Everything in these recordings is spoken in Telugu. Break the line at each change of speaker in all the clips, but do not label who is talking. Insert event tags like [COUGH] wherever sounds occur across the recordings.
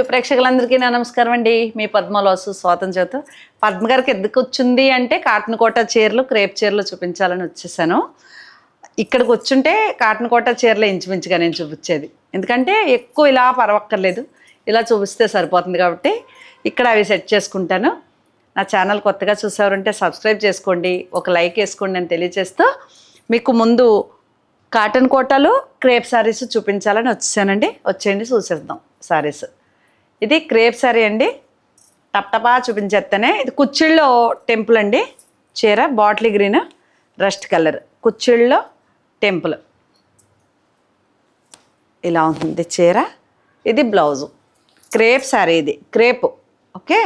యూట్యూబ్ ప్రేక్షకులందరికీ నా నమస్కారం అండి. మీ పద్మలోసు స్వాతం చేత. పద్మ గారికి ఎందుకు వచ్చింది అంటే కాటన్ కోట చీరలు క్రేప్ చీరలు చూపించాలని వచ్చేసాను. ఇక్కడికి వచ్చుంటే కాటన్ కోట చీరలు ఇంచుమించుగా నేను చూపించేది. ఎందుకంటే ఎక్కువ ఇలా పరవక్కర్లేదు. ఇలా చూపిస్తే సరిపోతుంది కాబట్టి ఇక్కడ అవి సెట్ చేసుకుంటాను. నా ఛానల్ కొత్తగా చూసేవారంటే సబ్స్క్రైబ్ చేసుకోండి. ఒక లైక్ వేసుకోండి అని తెలియజేస్తూ మీకు ముందు కాటన్ కోటలు క్రేప్ శారీస్ చూపించాలని వచ్చేసానండి. వచ్చేయండి చూసేద్దాం శారీస్ ఇది క్రేప్ సారీ అండి. టప్టపా చూపించేస్తేనే ఇది కుచ్చిళ్ళలో టెంపుల్ అండి. చీర బాటిల్ గ్రీన్ రస్ట్ కలర్. కుచ్చిళ్ళలో టెంపుల్. ఇలా ఉంటుంది చీర. ఇది బ్లౌజు. క్రేప్ సారీ ఇది. క్రేపు. ఓకే?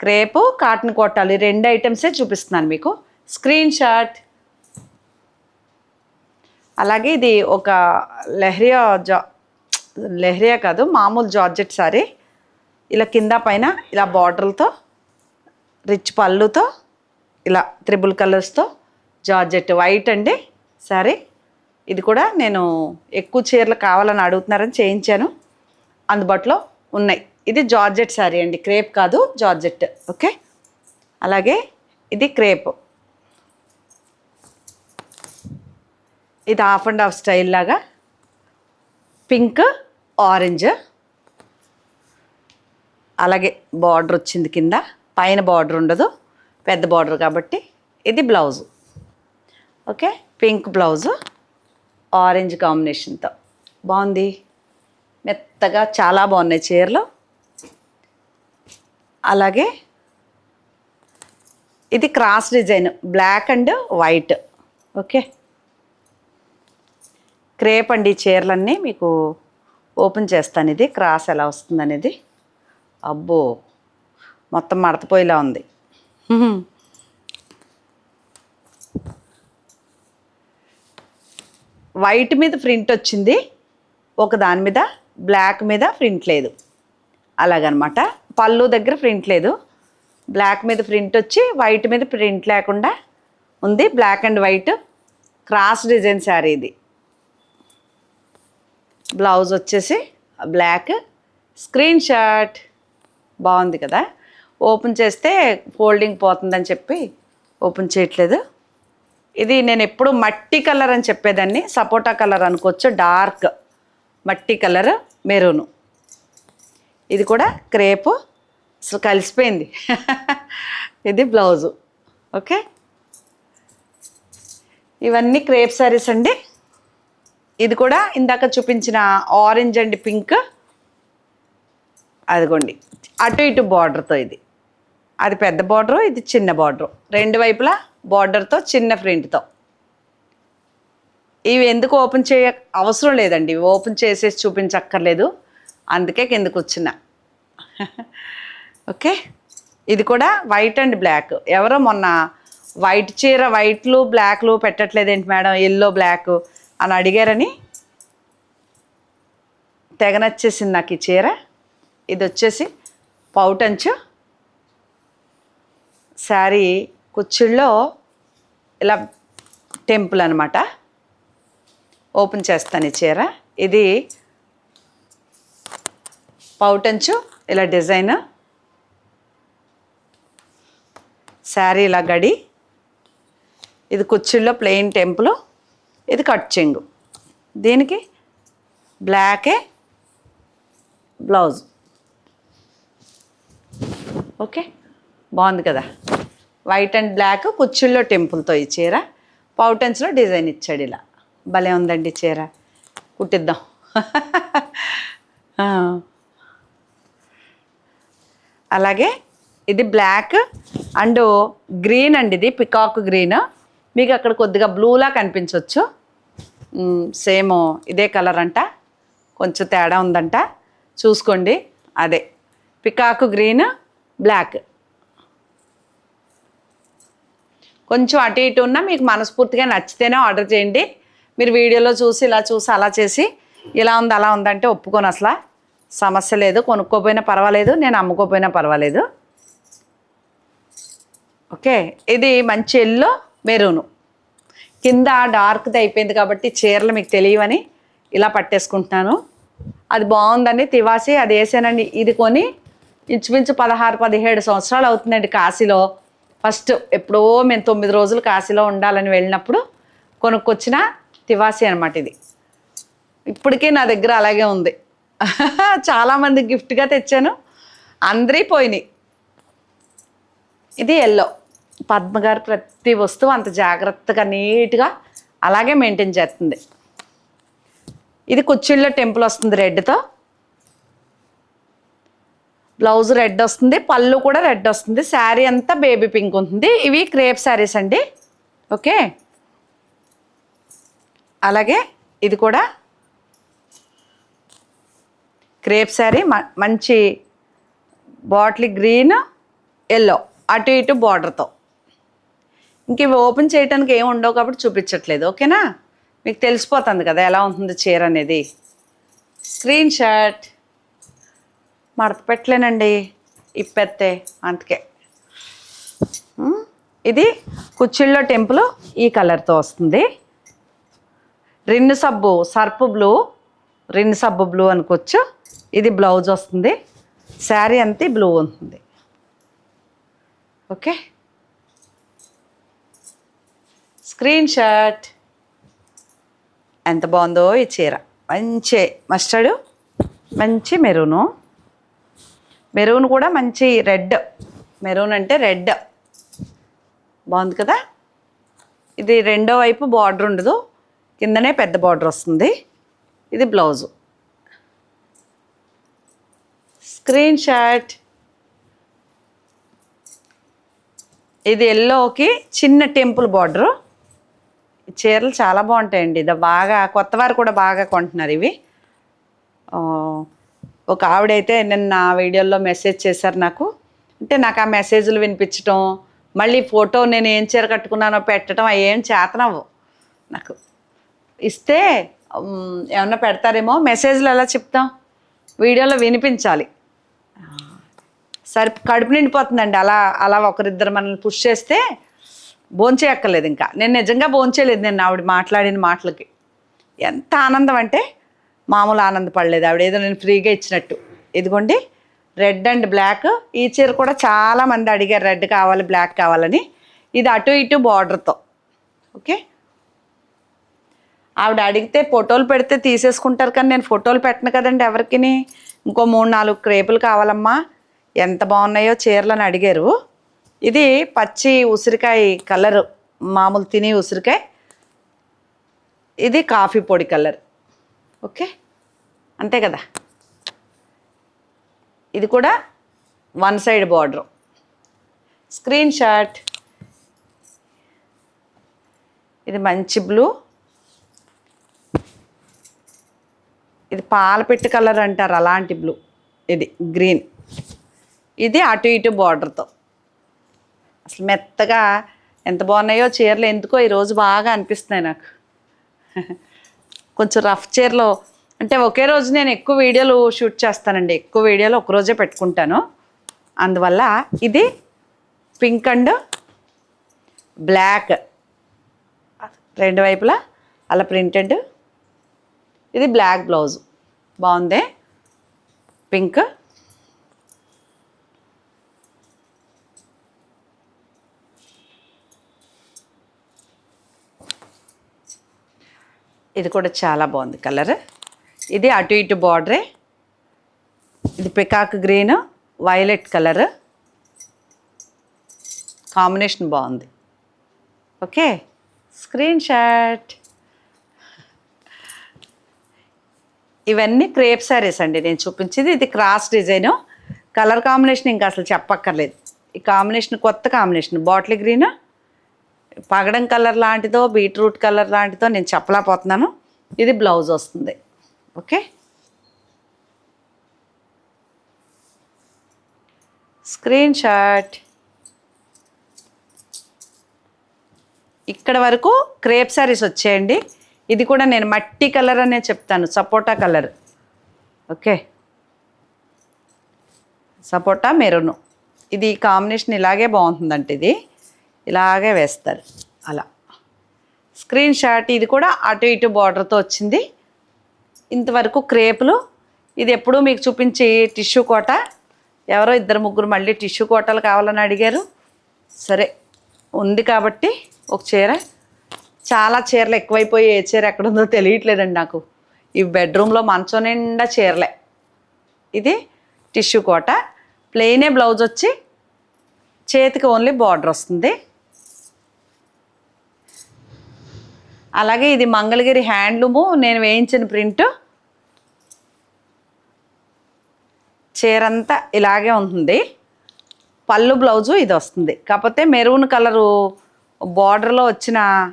క్రేపు కాటన్ కోటాలు. ఈ రెండు ఐటమ్సే చూపిస్తున్నాను మీకు. Screenshot. అలాగే ఇది ఒక లెహ్రియా జా లెహరియా కాదు మామూలు జార్జెట్ సారీ. ఇలా కింద పైన ఇలా బార్డర్లతో రిచ్ పళ్ళుతో ఇలా త్రిబుల్ కలర్స్తో జార్జెట్ వైట్ అండి సారీ ఇది కూడా నేను ఎక్కువ చీరలు కావాలని అడుగుతున్నారని చేయించాను. అందుబాటులో ఉన్నాయి. ఇది జార్జెట్ శారీ అండి. క్రేప్ కాదు జార్జెట్. ఓకే? అలాగే ఇది క్రేప్. ఇది హాఫ్ అండ్ హాఫ్ స్టైల్ లాగా. పింక్ ఆరెంజ్ అలాగే బార్డర్ వచ్చింది కింద పైన బార్డర్ ఉండదు పెద్ద బార్డర్ కాబట్టి ఇది blouse. Okay pink blouse orange కాంబినేషన్తో. బాగుంది? మెత్తగా చాలా బాగున్నాయి చీరలు. అలాగే ఇది cross design black and white. Okay. Crepe అండి చీరలన్నీ మీకు ఓపెన్ చేస్తాను ఇది క్రాస్ ఎలా వస్తుంది అనేది అబ్బో మొత్తం మడతపోయేలా ఉంది. వైట్ మీద ప్రింట్ వచ్చింది ఒక దాని మీద బ్లాక్ మీద ప్రింట్ లేదు. అలాగనమాట. పళ్ళు దగ్గర ప్రింట్ లేదు. బ్లాక్ మీద ప్రింట్ వచ్చి వైట్ మీద ప్రింట్ లేకుండా ఉంది. Black and white cross design sari ఇది. బ్లౌజ్ వచ్చేసి బ్లాక్. Screen shot. బాగుంది కదా? ఓపెన్ చేస్తే ఫోల్డింగ్ పోతుందని చెప్పి ఓపెన్ చేయట్లేదు. ఇది నేను ఎప్పుడు మట్టి కలర్ అని చెప్పేదాన్ని. సపోటా కలర్ అనుకోవచ్చు డార్క్ మట్టి కలర్ మెరూను. ఇది కూడా క్రేపు. అసలు కలిసిపోయింది. [LAUGHS] ఇది బ్లౌజు. ఓకే? ఇవన్నీ క్రేప్ శారీస్ అండి. ఇది కూడా ఇందాక చూపించిన ఆరెంజ్ అండ్ పింక్. అదిగోండి. అటు ఇటు బార్డర్తో ఇది. అది పెద్ద బార్డరు ఇది చిన్న బార్డరు. రెండు వైపులా బార్డర్తో చిన్న ప్రింట్తో. ఇవి ఎందుకు ఓపెన్ చేయ అవసరం లేదండి. ఇవి ఓపెన్ చేసేసి చూపించక్కర్లేదు. అందుకే కిందకు వచ్చిన. ఓకే? ఇది కూడా వైట్ అండ్ బ్లాక్. ఎవరో మొన్న వైట్ చీర వైట్లు బ్లాక్లు పెట్టట్లేదేంటి మేడం? ఎల్లో బ్లాక్ అని అడిగారని తెగ నచ్చేసింది నాకు ఈ చీర. ఇది వచ్చేసి పౌటంచు శారీ కుచ్చిళ్ళలో ఇలా టెంపుల్ అనమాట ఓపెన్ చేస్తాను ఈ చీర. ఇది పౌటంచు ఇలా డిజైన్. శారీ ఇలా గడి. ఇది కుచ్చిళ్ళలో ప్లెయిన్ టెంపుల్. ఇది కట్ చెంగు. దీనికి బ్లాకే బ్లౌజ్. ఓకే? బాగుంది కదా. వైట్ అండ్ బ్లాక్ కుచ్చుల్లో టెంపుల్తో ఈ చీర. పౌటన్స్లో డిజైన్ ఇచ్చాడు ఇలా. భలే ఉందండి చీర. కుట్టిద్దాం. అలాగే ఇది బ్లాక్ అండ్ గ్రీన్ అండి ఇది పికాక్ గ్రీన్ మీకు అక్కడ కొద్దిగా బ్లూలా కనిపించవచ్చు సేమ్ ఇదే కలర్ అంట. కొంచెం తేడా ఉందంట. చూసుకోండి. అదే. Peacock green black. కొంచెం అటు ఇటు ఉన్నా మీకు మనస్ఫూర్తిగా నచ్చితేనే ఆర్డర్ చేయండి. మీరు వీడియోలో చూసి ఇలా చూసి అలా చేసి ఇలా ఉంది అలా ఉందంటే ఒప్పుకొని అసలు. సమస్య లేదు. కొనుక్కోపోయినా పర్వాలేదు. నేను అమ్ముకోపోయినా పర్వాలేదు. ఓకే. ఇది మంచి ఎల్లో మెరూను. కింద డార్క్ది అయిపోయింది కాబట్టి చీరలు మీకు తెలియవని ఇలా పట్టేసుకుంటున్నాను. అది బాగుందని తివాసి. అది వేసానండి. ఇది కొని ఇంచుమించు పదహారు పదిహేడు సంవత్సరాలు అవుతుందండి కాశీలో. ఫస్ట్ ఎప్పుడో మేము తొమ్మిది రోజులు కాశీలో ఉండాలని వెళ్ళినప్పుడు కొనుక్కొచ్చిన తివాసి అనమాట ఇది. ఇప్పటికే నా దగ్గర అలాగే ఉంది. [LAUGHS] చాలామంది గిఫ్ట్గా తెచ్చాను. అందరి పోయినాయి. ఇది ఎల్లో. పద్మగారు ప్రతి వస్తువు అంత జాగ్రత్తగా నీట్గా అలాగే మెయింటైన్ చేస్తుంది. ఇది కుచ్చిళ్ళ టెంపుల్ వస్తుంది రెడ్తో. బ్లౌజ్ రెడ్ వస్తుంది పళ్ళు కూడా రెడ్ వస్తుంది శారీ అంతా బేబీ పింక్ ఉంటుంది. ఇవి క్రేప్ శారీస్ అండి. ఓకే? అలాగే ఇది కూడా క్రేప్ శారీ మ- మంచి బాటిల్ గ్రీన్ ఎల్లో అటు ఇటు బార్డర్తో ఇంక ఇవి ఓపెన్ చేయడానికి ఏమి ఉండవు కాబట్టి చూపించట్లేదు ఓకేనా? మీకు తెలిసిపోతుంది కదా ఎలా ఉంటుంది చీర అనేది. స్క్రీన్ షాట్ మడత పెట్టలేనండి ఇప్పెత్తే అందుకే. ఇది కుచ్చిళ్ళో టెంపుల్ ఈ కలర్తో వస్తుంది. రిన్ను సబ్బు సర్పు బ్లూ రిన్ సబ్బు బ్లూ అనుకోవచ్చు. ఇది బ్లౌజ్ వస్తుంది. శారీ అంతే బ్లూ ఉంటుంది ఓకే? Screen shot. ఎంత బాగుందో ఈ చీర. మంచి. మస్టర్డ్? మంచి మెరూను. మెరూన్ కూడా మంచి రెడ్. మెరూన్ అంటే రెడ్. బాగుంది కదా? ఇది రెండో వైపు బార్డర్ ఉండదు. కిందనే పెద్ద బార్డర్ వస్తుంది. ఇది బ్లౌజు. Screen shot. ఇది ఎల్లోకి చిన్న టెంపుల్ బార్డరు. చీరలు చాలా బాగుంటాయండి. ఇది బాగా కొత్త వారు కూడా బాగా కొంటున్నారు ఇవి. ఒక ఆవిడైతే నిన్న వీడియోలో మెసేజ్ చేశారు నాకు. అంటే నాకు ఆ మెసేజ్లు వినిపించటం మళ్ళీ ఫోటో నేను ఏం చీర కట్టుకున్నానో పెట్టడం అవి ఏం చేతనవు నాకు. ఇస్తే ఏమన్నా పెడతారేమో మెసేజ్లు ఎలా చెప్తాం? వీడియోలో వినిపించాలి. సరి కడుపు నిండిపోతుందండి. అలా అలా ఒకరిద్దరు మనల్ని పుష్ చేస్తే భోంచేయక్కర్లేదు ఇంకా. నేను నిజంగా భోంచేయలేదు నేను ఆవిడ మాట్లాడిన మాటలకి. ఎంత ఆనందం అంటే మామూలు ఆనందపడలేదు. ఆవిడ ఏదో నేను ఫ్రీగా ఇచ్చినట్టు. ఇదిగోండి రెడ్ అండ్ బ్లాక్. ఈ చీర కూడా చాలా మంది అడిగారు రెడ్ కావాలి బ్లాక్ కావాలని. ఇది అటు ఇటు బార్డర్తో. ఓకే? ఆవిడ అడిగితే ఫోటోలు పెడితే తీసేసుకుంటారు కానీ నేను ఫోటోలు పెట్టను కదండి ఎవరికిని. ఇంకో మూడు నాలుగు క్రేపులు కావాలమ్మా. ఎంత బాగున్నాయో చీరలని అడిగారు. ఇది పచ్చి ఉసిరికాయ కలర్ మామూలు తిని ఉసిరికాయ. ఇది కాఫీ పొడి కలర్. ఓకే? అంతే కదా? ఇది కూడా one side border. Screen shot. ఇది మంచి బ్లూ. ఇది పాలపెట్టు కలర్ అంటారు అలాంటి బ్లూ. ఇది గ్రీన్. ఇది అటు ఇటు బార్డర్తో. అసలు మెత్తగా ఎంత బాగున్నాయో చీరలు ఎందుకో ఈరోజు బాగా అనిపిస్తున్నాయి నాకు. కొంచెం రఫ్ చీరలో అంటే ఒకే రోజు నేను ఎక్కువ వీడియోలు షూట్ చేస్తానండి. ఎక్కువ వీడియోలు ఒక రోజే పెట్టుకుంటాను. అందువల్ల ఇది పింక్ అండ్ బ్లాక్ రెండు వైపులా అలా ప్రింటెడ్ ఇది బ్లాక్ బ్లౌజ్ బాగుంది? పింక్ ఇది కూడా చాలా బాగుంది కలర్. ఇది అటు ఇటు బార్డరే. ఇది peacock green violet colour. Combination బాగుంది. ఓకే? Screen shot. ఇవన్నీ క్రేప్ శారీస్ అండి నేను చూపించేది. ఇది క్రాస్ డిజైన్. కలర్ కాంబినేషన్ ఇంకా అసలు చెప్పక్కర్లేదు. ఈ కాంబినేషన్ కొత్త కాంబినేషన్. బాటిల్ గ్రీన్ పగడం కలర్ లాంటిదో బీట్రూట్ కలర్ లాంటిదో నేను చెప్పలేకపోతున్నాను. ఇది బ్లౌజ్ వస్తుంది. ఓకే? Screen shot. ఇక్కడ వరకు క్రేప్ శారీస్ వచ్చేయండి. ఇది కూడా నేను మట్టి కలర్ అనే చెప్తాను sapota colour. Okay? Sapota maroon. ఇది కాంబినేషన్ ఇలాగే బాగుంటుందంటే ఇది. ఇలాగే వేస్తారు. అలా. స్క్రీన్ షాట్ ఇది కూడా అటు ఇటు బార్డర్తో వచ్చింది. ఇంతవరకు క్రేపులు. ఇది ఎప్పుడూ మీకు చూపించి టిష్యూ కోట. ఎవరో ఇద్దరు ముగ్గురు మళ్ళీ టిష్యూ కోటలు కావాలని అడిగారు. సరే ఉంది కాబట్టి ఒక చీర. చాలా చీరలు ఎక్కువైపోయి ఏ చీర ఎక్కడుందో తెలియట్లేదండి నాకు. ఈ బెడ్రూమ్లో మంచం నిండా చీరలే. ఇది టిష్యూ కోట. ప్లెయినే బ్లౌజ్ వచ్చి చేతికి ఓన్లీ బార్డర్ వస్తుంది. అలాగే ఇది మంగళగిరి హ్యాండ్లూము. నేను వేయించిన ప్రింట్. చీరంతా ఇలాగే ఉంటుంది. పళ్ళు బ్లౌజు ఇది వస్తుంది. కాకపోతే మెరూన్ కలరు బార్డర్లో వచ్చిన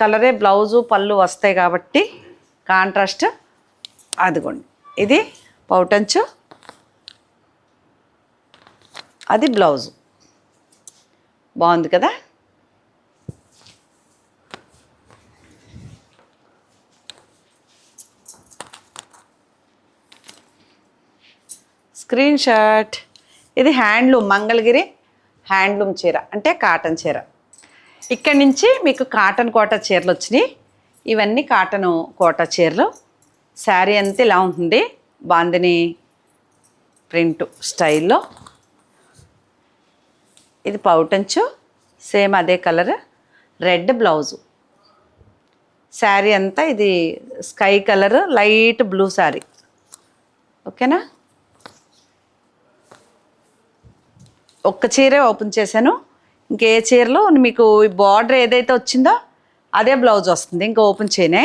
కలరే బ్లౌజు పళ్ళు వస్తాయి కాబట్టి కాంట్రాస్ట్ అదిగోండి. ఇది పౌటంచు. అది బ్లౌజు. బాగుంది కదా? Screen shot. ఇది హ్యాండ్లూమ్ మంగళగిరి హ్యాండ్లూమ్ చీర అంటే కాటన్ చీర. ఇక్కడి నుంచి మీకు కాటన్ కోట చీరలు వచ్చినాయి. ఇవన్నీ కాటన్ కోట చీరలు. శారీ అంతా ఇలా ఉంటుంది. బాందిని ప్రింట్ స్టైల్లో. ఇది పౌటంచు. సేమ్ అదే కలర్. Red blouse. శారీ అంతా ఇది sky colour light blue sari. ఓకేనా? ఒక్క చీరే ఓపెన్ చేశాను. ఇంకే చీరలో? మీకు బార్డర్ ఏదైతే వచ్చిందో అదే బ్లౌజ్ వస్తుంది. ఇంకా ఓపెన్ చేయనే.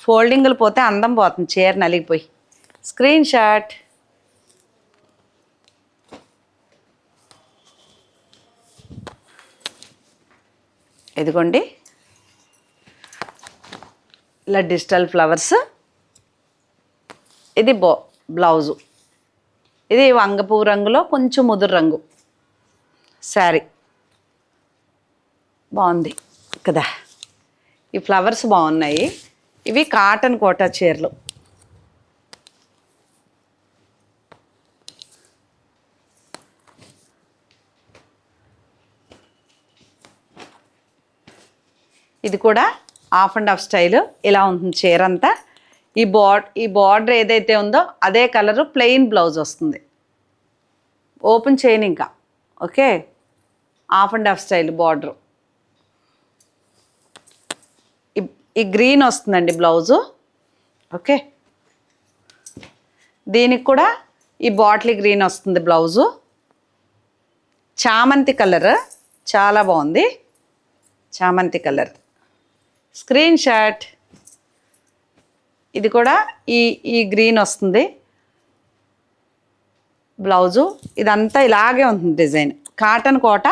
ఫోల్డింగ్లు పోతే అందం పోతుంది. చీర నలిగిపోయి. Screenshot. ఇదిగోండి. ఇలా డిజిటల్ ఫ్లవర్స్. ఇది బో బ్లౌజు. ఇది వంగపూ రంగులో కొంచెం ముదురు రంగు. శారీ. బాగుంది కదా? ఈ ఫ్లవర్స్ బాగున్నాయి. ఇవి కాటన్ కోటా చీరలు. ఇది కూడా హాఫ్ అండ్ ఆఫ్ స్టైల్. ఇలా ఉంటుంది చీర అంతా ఈ బార్డ్ ఈ బార్డర్ ఏదైతే ఉందో అదే కలరు ప్లెయిన్ బ్లౌజ్ వస్తుంది. ఓపెన్ చేయను ఇంకా okay? Half and half style border. ఈ గ్రీన్ వస్తుందండి బ్లౌజు. ఓకే. దీనికి కూడా ఈ బాటిల్ గ్రీన్ వస్తుంది బ్లౌజు. చామంతి కలర్. చాలా బాగుంది. చామంతి కలర్. Screen shot. ఇది కూడా ఈ ఈ గ్రీన్ వస్తుంది. బ్లౌజు. ఇదంతా ఇలాగే ఉంటుంది డిజైన్. కాటన్ కోట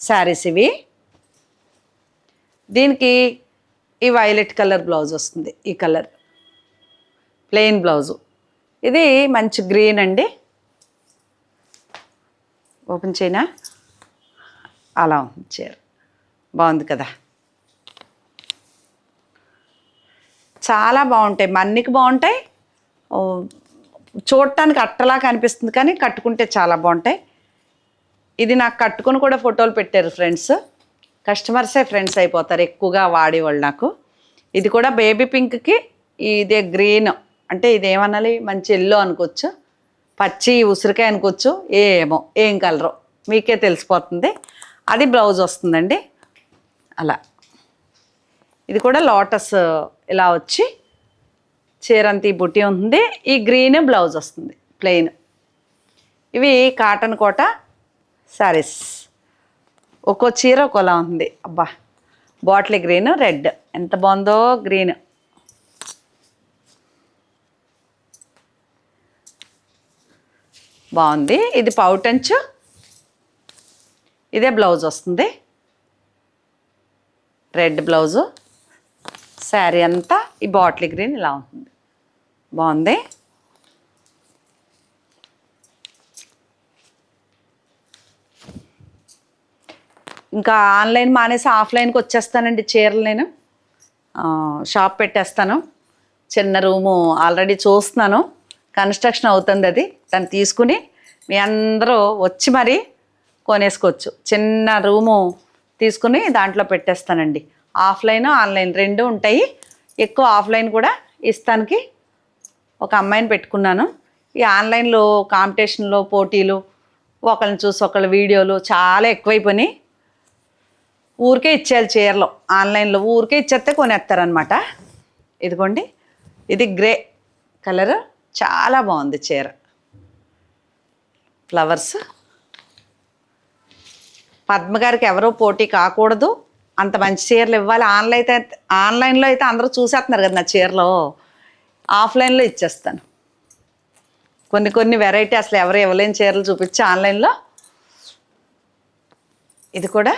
శారీస్ ఇవి. దీనికి ఈ వైలెట్ కలర్ బ్లౌజ్ వస్తుంది ఈ కలర్. Plain blouse. ఇది మంచి గ్రీన్ అండి. ఓపెన్ చేయనా? అలా ఉంచారు బాగుంది కదా. చాలా బాగుంటాయి. మన్నికి బాగుంటాయి. చూడటానికి అట్టలా కనిపిస్తుంది కానీ కట్టుకుంటే చాలా బాగుంటాయి. ఇది నాకు కట్టుకుని కూడా ఫోటోలు పెట్టారు ఫ్రెండ్స్. కస్టమర్సే ఫ్రెండ్స్ అయిపోతారు ఎక్కువగా వాడేవాళ్ళు నాకు. ఇది కూడా బేబీ పింక్కి ఇదే గ్రీన్. అంటే ఇది ఏమనాలి మంచి ఎల్లో అనుకోవచ్చు. పచ్చి ఉసిరికాయ అనుకోవచ్చు. ఏమో ఏం కలరు? మీకే తెలిసిపోతుంది. అది బ్లౌజ్ వస్తుందండి. అలా. ఇది కూడా లోటస్ ఇలా వచ్చి చీరంతి బుట్టి ఉంటుంది. ఈ గ్రీన్ బ్లౌజ్ వస్తుంది ప్లెయిన్. ఇవి కాటన్ కోట శారీస్ ఒక్కో చీర ఒకలా ఉంది. అబ్బా బాటిల్ గ్రీన్ రెడ్. ఎంత బాగుందో గ్రీన్. బాగుంది. ఇది పౌటంచు ఇదే బ్లౌజ్ వస్తుంది. Red blouse. శారీ అంతా ఈ బాటిల్ గ్రీన్ ఇలా ఉంటుంది. బాగుంది. ఇంకా ఆన్లైన్ మానేసి ఆఫ్లైన్కి వచ్చేస్తానండి చీరలు నేను. షాప్ పెట్టేస్తాను. చిన్న రూము ఆల్రెడీ చూస్తున్నాను. కన్స్ట్రక్షన్ అవుతుంది అది. దాన్ని తీసుకుని మీ అందరూ వచ్చి మరి కొనేసుకోవచ్చు. చిన్న రూము తీసుకుని దాంట్లో పెట్టేస్తానండి. ఆఫ్లైన్ ఆన్లైన్ రెండు ఉంటాయి. ఎక్కువ ఆఫ్లైన్ కూడా ఇస్తానికి ఒక అమ్మాయిని పెట్టుకున్నాను. ఈ ఆన్లైన్లో కాంపిటీషన్లో పోటీలు ఒకళ్ళని చూసి ఒకళ్ళ వీడియోలు చాలా ఎక్కువైపోయినాయి. ఊరికే ఇచ్చేయాలి చీరలు. ఆన్లైన్లో ఊరికే ఇచ్చేస్తే కొనేస్తారనమాట ఇదిగోండి. ఇది గ్రే కలర్. చాలా బాగుంది చీర. ఫ్లవర్స్. పద్మ గారికి ఎవరో పోటీ కాకూడదు. అంత మంచి చీరలు ఇవ్వాలి. ఆన్లైన్ అయితే ఆన్లైన్లో అయితే అందరూ చూసేస్తున్నారు కదా నా చీరలో. ఆఫ్లైన్లో ఇచ్చేస్తాను. కొన్ని కొన్ని వెరైటీ అసలు ఎవరు ఇవ్వలేని చీరలు చూపించి ఆన్లైన్లో. ఇది కూడా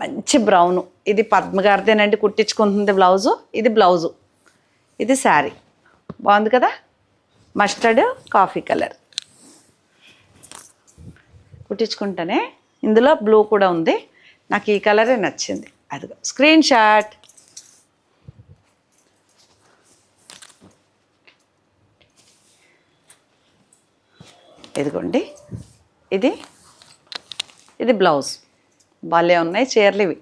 మంచి బ్రౌను. ఇది పద్మ గారిదేనండి కుట్టించుకుంటుంది బ్లౌజు. ఇది బ్లౌజు. ఇది శారీ. బాగుంది కదా? Mustard coffee colour. కుట్టించుకుంటేనే. ఇందులో బ్లూ కూడా ఉంది. నాకు ఈ కలరే నచ్చింది. అదిగో స్క్రీన్ షాట్. ఇదిగోండి. ఇది ఇది బ్లౌజ్. భలే ఉన్నాయి చీరలు ఇవి.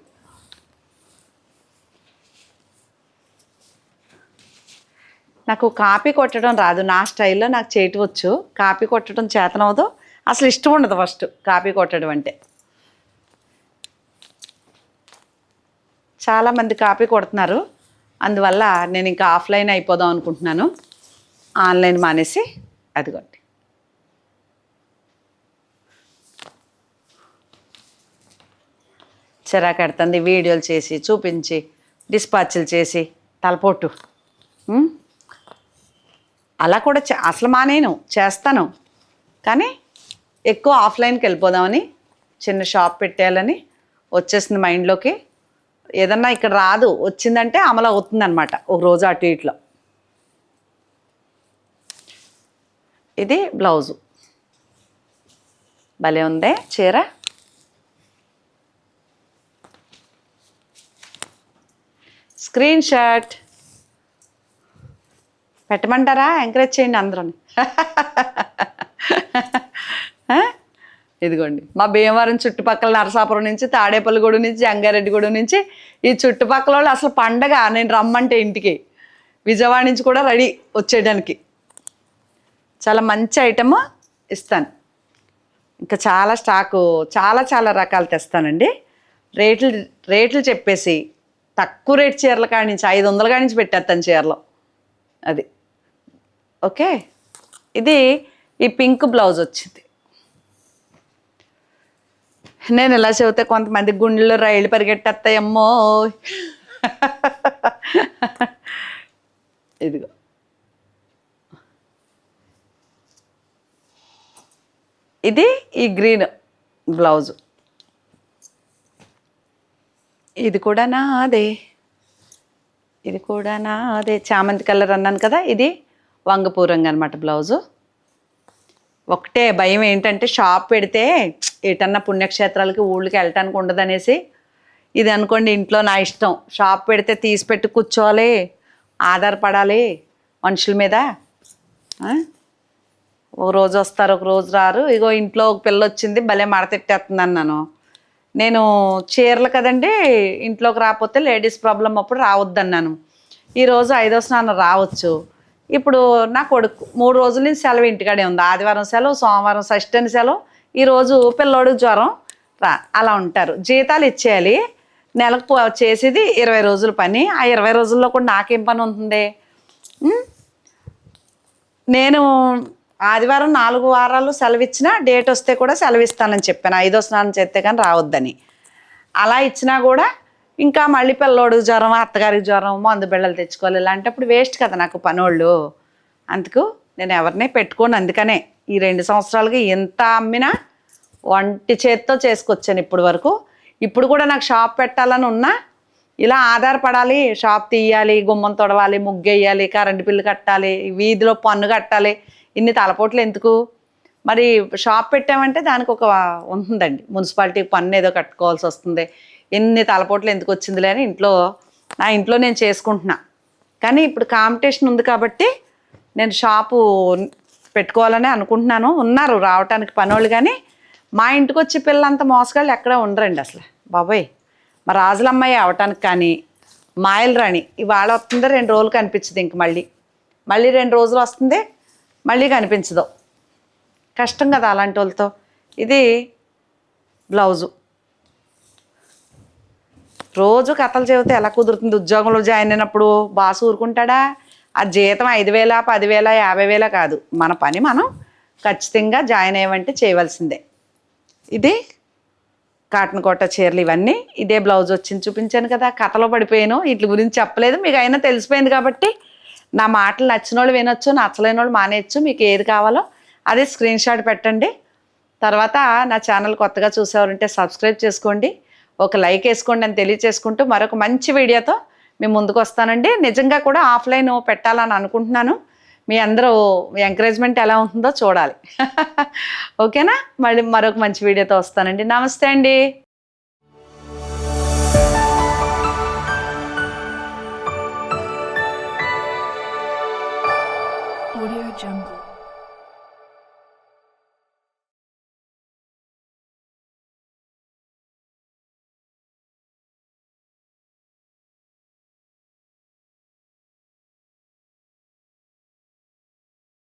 నాకు కాపీ కొట్టడం రాదు నా స్టైల్లో నాకు చేయటం వచ్చు. కాపీ కొట్టడం చేతనవదు. అసలు ఇష్టం ఉండదు ఫస్ట్ కాపీ కొట్టడం అంటే. చాలామంది కాపీ కొడుతున్నారు. అందువల్ల నేను ఇంకా ఆఫ్లైన్ అయిపోదాం అనుకుంటున్నాను. ఆన్లైన్ మానేసి అదిగోండి. చిరాకెడుతుంది వీడియోలు చేసి చూపించి డిస్పాచ్లు చేసి తలపోటు. అలా కూడా చే- అసలు మానేను చేస్తాను. కానీ ఎక్కువ ఆఫ్లైన్కి వెళ్ళిపోదామని చిన్న షాప్ పెట్టేయాలని వచ్చేసింది మైండ్లోకి ఏదన్నా ఇక్కడ రాదు వచ్చిందంటే అమలు అవుతుందన్నమాట ఒక రోజు అటు ఇట్లో. ఇది బ్లౌజు. భలే ఉందే చీర? Screen shot. పెట్టమంటారా? ఎంకరేజ్ చేయండి అందరూ ఇదిగోండి. మా భీమవరం చుట్టుపక్కల నరసాపురం నుంచి తాడేపల్లిగూడెం నుంచి జంగారెడ్డిగూడ నుంచి ఈ చుట్టుపక్కల వాళ్ళు అసలు పండగ నేను రమ్మంటే ఇంటికి. విజయవాడ నుంచి కూడా రెడీ వచ్చేయడానికి. చాలా మంచి ఐటమ్ ఇస్తాను. ఇంకా చాలా స్టాకు చాలా చాలా రకాలు తెస్తానండి. రేట్లు రేట్లు చెప్పేసి తక్కువ రేట్ చీరల కాడి నుంచి ఐదు వందల కాడి నుంచి పెట్టేస్తాను చీరలో. అది. ఓకే? ఇది ఈ పింక్ బ్లౌజ్ వచ్చింది. నేను ఇలా చెబితే కొంతమంది గుండెల్లో రైలు పరిగెట్టేస్తాయమ్మో. ఇదిగో. ఇది ఈ గ్రీన్ బ్లౌజ్. ఇది కూడా నాదే. ఇది కూడా నాదే. చామంతి కలర్ అన్నాను కదా ఇది వంగపూరంగా అనమాట బ్లౌజు. ఒకటే భయం ఏంటంటే షాప్ పెడితే ఏటన్నా పుణ్యక్షేత్రాలకి ఊళ్ళకి వెళ్ళటానికి ఉండదనేసి ఇది అనుకోండి ఇంట్లో నా ఇష్టం. షాప్ పెడితే తీసి పెట్టి కూర్చోవాలి ఆధారపడాలి మనుషుల మీద. ఒక రోజు వస్తారు ఒక రోజు రారు. ఇగో ఇంట్లో ఒక పిల్ల వచ్చింది భలే మడతెట్టేస్తుంది అన్నాను నేను చీరలు కదండి ఇంట్లోకి రాకపోతే లేడీస్ ప్రాబ్లం అప్పుడు రావద్దన్నాను. ఈరోజు ఐదో స్నానం రావచ్చు. ఇప్పుడు నా కొడుకు మూడు రోజుల నుంచి సెలవు ఇంటికాడే ఉంది. ఆదివారం సెలవు సోమవారం షష్ఠి అని సెలవు ఈరోజు పిల్లోడు జ్వరం రా అలా ఉంటారు. జీతాలు ఇచ్చేయాలి. నెలకు చేసేది ఇరవై రోజుల పని. ఆ ఇరవై రోజుల్లో కూడా నాకేం పని ఉంటుంది? నేను ఆదివారం నాలుగు వారాలు సెలవిచ్చినా డేట్ వస్తే కూడా సెలవు ఇస్తానని చెప్పాను. ఐదో స్నానం చేస్తే కానీ రావద్దని. అలా ఇచ్చినా కూడా ఇంకా మళ్ళీ పిల్లోడు జ్వరం అత్తగారికి జ్వరం మందు బిళ్ళలు తెచ్చుకోవాలి. ఇలాంటప్పుడు వేస్ట్ కదా నాకు పనోళ్ళు. అందుకు నేను ఎవరిని పెట్టుకోను. అందుకనే ఈ రెండు సంవత్సరాలకి ఎంత అమ్మినా వంటి చేత్తో చేసుకొచ్చాను ఇప్పుడు వరకు. ఇప్పుడు కూడా నాకు షాప్ పెట్టాలని ఉన్నా ఇలా ఆధారపడాలి. షాప్ తీయాలి గుమ్మం తొడవాలి ముగ్గేయాలి కరెంటు బిల్లు కట్టాలి వీధిలో పన్ను కట్టాలి. ఇన్ని తలపోట్లు ఎందుకు? మరి షాప్ పెట్టామంటే దానికి ఒక ఉంటుందండి. మున్సిపాలిటీ పన్ను ఏదో కట్టుకోవాల్సి వస్తుంది. ఎన్ని తలపోట్లు ఎందుకు వచ్చిందిలే అని ఇంట్లో నా ఇంట్లో నేను చేసుకుంటున్నా. కానీ ఇప్పుడు కాంపిటీషన్ ఉంది కాబట్టి నేను షాపు పెట్టుకోవాలని అనుకుంటున్నాను. ఉన్నారు రావటానికి పనోళ్ళు కానీ మా ఇంటికి వచ్చి పిల్లలంత మోసగాళ్ళు ఎక్కడ ఉండరండి అసలు. బాబాయ్! మా రాజులమ్మాయి అవటానికి కానీ మాయలు రాణి ఇవాళ వస్తుంది రెండు రోజులు కనిపించింది ఇంక మళ్ళీ. మళ్ళీ రెండు రోజులు వస్తుంది మళ్ళీ కనిపించదు. కష్టం కదా అలాంటి వాళ్ళతో. ఇది బ్లౌజు. రోజు కథలు చెబితే ఎలా కుదురుతుంది? ఉద్యోగంలో జాయిన్ అయినప్పుడు బాస్ ఊరుకుంటాడా? ఆ జీతం ఐదు వేల పదివేల యాభై వేల కాదు. మన పని మనం ఖచ్చితంగా జాయిన్ అయ్యమంటే చేయవలసిందే. ఇది కాటన్ కోట చీరలు ఇవన్నీ. ఇదే బ్లౌజ్ వచ్చింది చూపించాను కదా. కథలో పడిపోయాను. వీటి గురించి చెప్పలేదు. మీకు అయినా తెలిసిపోయింది కాబట్టి నా మాటలు నచ్చిన వాళ్ళు వినొచ్చు నచ్చలేని వాళ్ళు మానేయచ్చు మీకు ఏది కావాలో అదే స్క్రీన్ షాట్ పెట్టండి. తర్వాత నా ఛానల్ కొత్తగా చూసేవారంటే సబ్స్క్రైబ్ చేసుకోండి. ఒక లైక్ వేసుకోండి అని తెలియచేసుకుంటూ మరొక మంచి వీడియోతో మీ ముందుకు వస్తానండి. నిజంగా కూడా ఆఫ్లైన్ పెట్టాలని అనుకుంటున్నాను. మీ అందరూ ఎంకరేజ్మెంట్ ఎలా ఉంటుందో చూడాలి. [LAUGHS] ఓకేనా? మళ్ళీ మరొక మంచి వీడియోతో వస్తానండి. నమస్తే అండి.